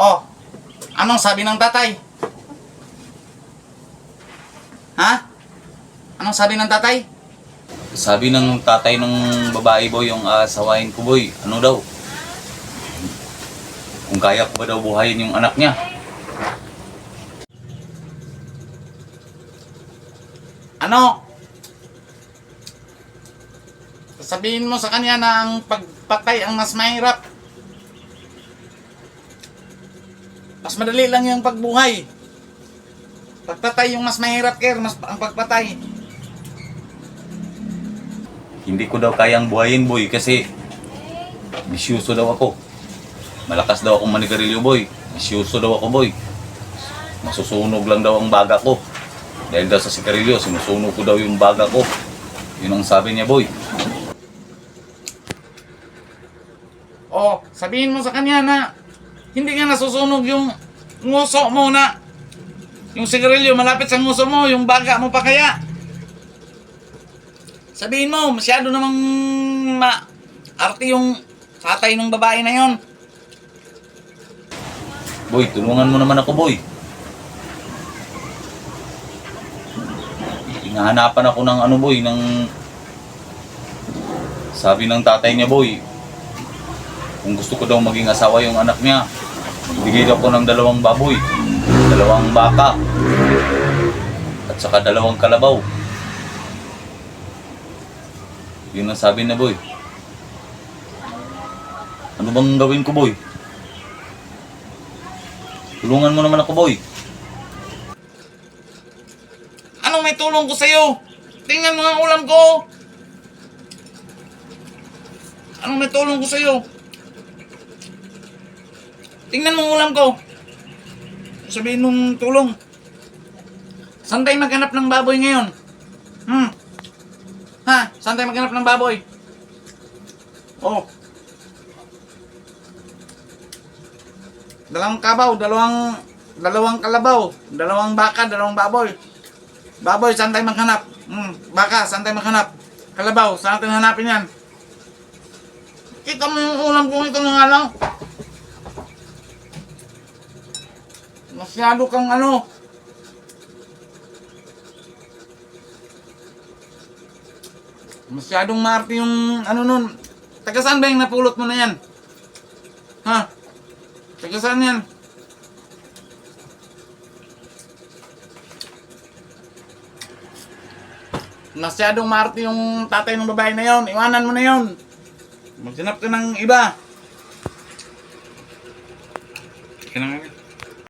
Oh, anong sabi ng tatay? Ha? Anong sabi ng tatay? Sabi ng tatay ng babae boy, yung asawain ko boy, ano daw? Kung kaya ko ba daw buhayin yung anak niya? Ano? Sabihin mo sa kanya na ang pagpatay ang mas mahirap. Mas madali lang yung pagbuhay. Pagpatay yung mas mahirap, Ker, mas ang pagpatay. Hindi ko daw kayang buhayin boy kasi bisyoso daw ako. Malakas daw akong manigarilyo boy. Bisyoso daw ako boy. Masusunog lang daw ang baga ko. Dahil daw sa sigarilyo, sinusunog ko daw yung baga ko. Yun ang sabi niya boy. Oh, sabihin mo sa kanya na hindi nga nasusunog yung nguso mo na yung sigarilyo malapit sa nguso mo, yung baga mo pa kaya. Sabihin mo, masyado namang ma arte yung tatay ng babae na yon. Boy, tulungan mo naman ako boy. Hinahanapan ako ng ano boy, ng... Sabi ng tatay niya boy, kung gusto ko daw maging asawa yung anak niya, bigay daw ko ng dalawang baboy, dalawang baka, at saka dalawang kalabaw. Yun ang sabi na boy. Ano bang gawin ko boy? Tulungan mo naman ako boy. Anong may tulong ko sa'yo? Tingnan mo ang ulam ko. Anong may tulong ko sa'yo? Tingnan mo ulam ko. Sabihin mong tulong. Saan tayo maghanap ng baboy ngayon? Hmm? Ha? Saan tayo maghanap ng baboy? Oh. Dalawang kabaw, dalawang dalawang kalabaw, dalawang baka, dalawang baboy. Baboy, saan tayo maghanap? Hmm, baka, saan tayo maghanap? Kalabaw, saan natin hanapin yan? Kita mo yung ulam kung ito na nga lang. Masyado kang ano. Masyadong maarte yung ano nun. Taga saan ba yung napulot mo na yan? Ha? Taga saan yan? Masyadong maarte yung tatay ng babae na yon. Iwanan mo na yon. Maghanap ka ng iba. Teka lang.